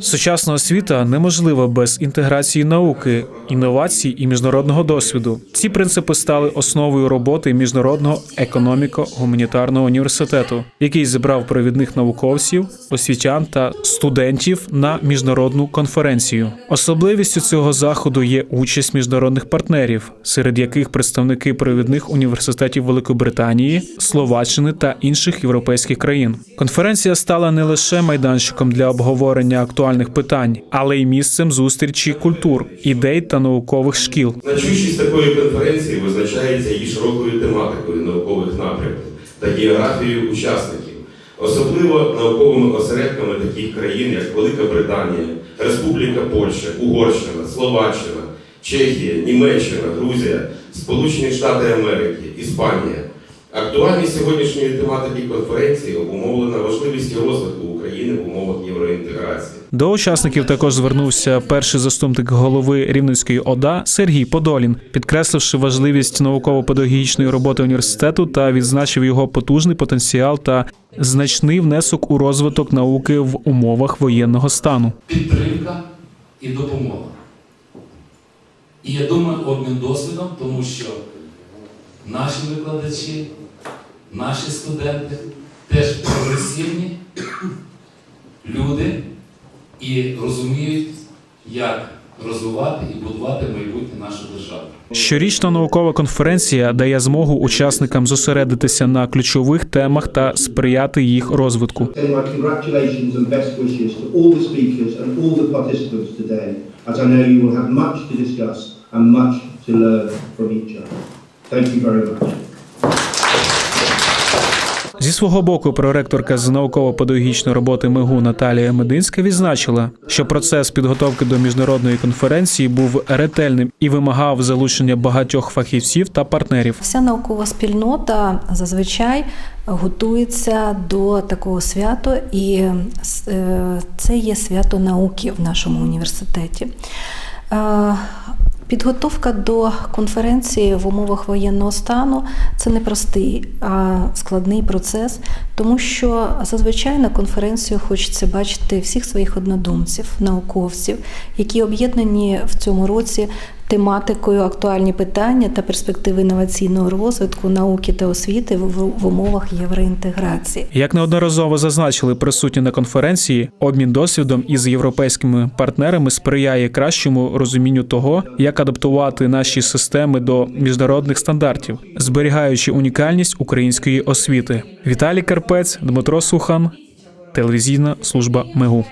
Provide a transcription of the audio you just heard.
Сучасна освіта неможлива без інтеграції науки, інновацій і міжнародного досвіду. Ці принципи стали основою роботи міжнародного економіко-гуманітарного університету, який зібрав провідних науковців, освітян та студентів на міжнародну конференцію. Особливістю цього заходу є участь міжнародних партнерів, серед яких представники провідних університетів Великобританії, Словаччини та інших європейських країн. Конференція стала не лише майданчиком для обговорення актуальних питань, але й місцем зустрічі культур, ідей та наукових шкіл. Значущість такої конференції визначається її широкою тематикою наукових напрямків та географією учасників, особливо науковими осередками таких країн, як Велика Британія, Республіка Польща, Угорщина, Словаччина, Чехія, Німеччина, Грузія, Сполучені Штати Америки, Іспанія. Актуальність сьогоднішньої тематики конференції обумовлена важливістю розвитку України в умовах євроінтеграції. До учасників також звернувся перший заступник голови Рівненської ОДА Сергій Подолін, підкресливши важливість науково-педагогічної роботи університету та відзначив його потужний потенціал та значний внесок у розвиток науки в умовах воєнного стану. підтримка і допомога. І я думаю, обмін досвідом, тому що наші викладачі, наші студенти теж прогресивні люди і розуміють, як розвивати і будувати майбутнє нашої держави. Щорічна наукова конференція дає змогу учасникам зосередитися на ключових темах та сприяти їх розвитку. As I know you will have much to discuss and much to learn from each other. Thank you very much. Зі свого боку, проректорка з науково-педагогічної роботи МИГУ Наталія Мединська відзначила, що процес підготовки до міжнародної конференції був ретельним і вимагав залучення багатьох фахівців та партнерів. Вся наукова спільнота зазвичай готується до такого свята, і е, це є свято науки в нашому університеті. Підготовка до конференції в умовах воєнного стану це не простий, а складний процес, тому що зазвичай на конференцію хочеться бачити всіх своїх однодумців, науковців, які об'єднані в цьому році тематикою актуальні питання та перспективи інноваційного розвитку науки та освіти в, умовах євроінтеграції. Як неодноразово зазначили присутні на конференції, обмін досвідом із європейськими партнерами сприяє кращому розумінню того, як адаптувати наші системи до міжнародних стандартів, зберігаючи унікальність української освіти. Віталій Карпець, Дмитро Сухан, телевізійна служба МЕГУ.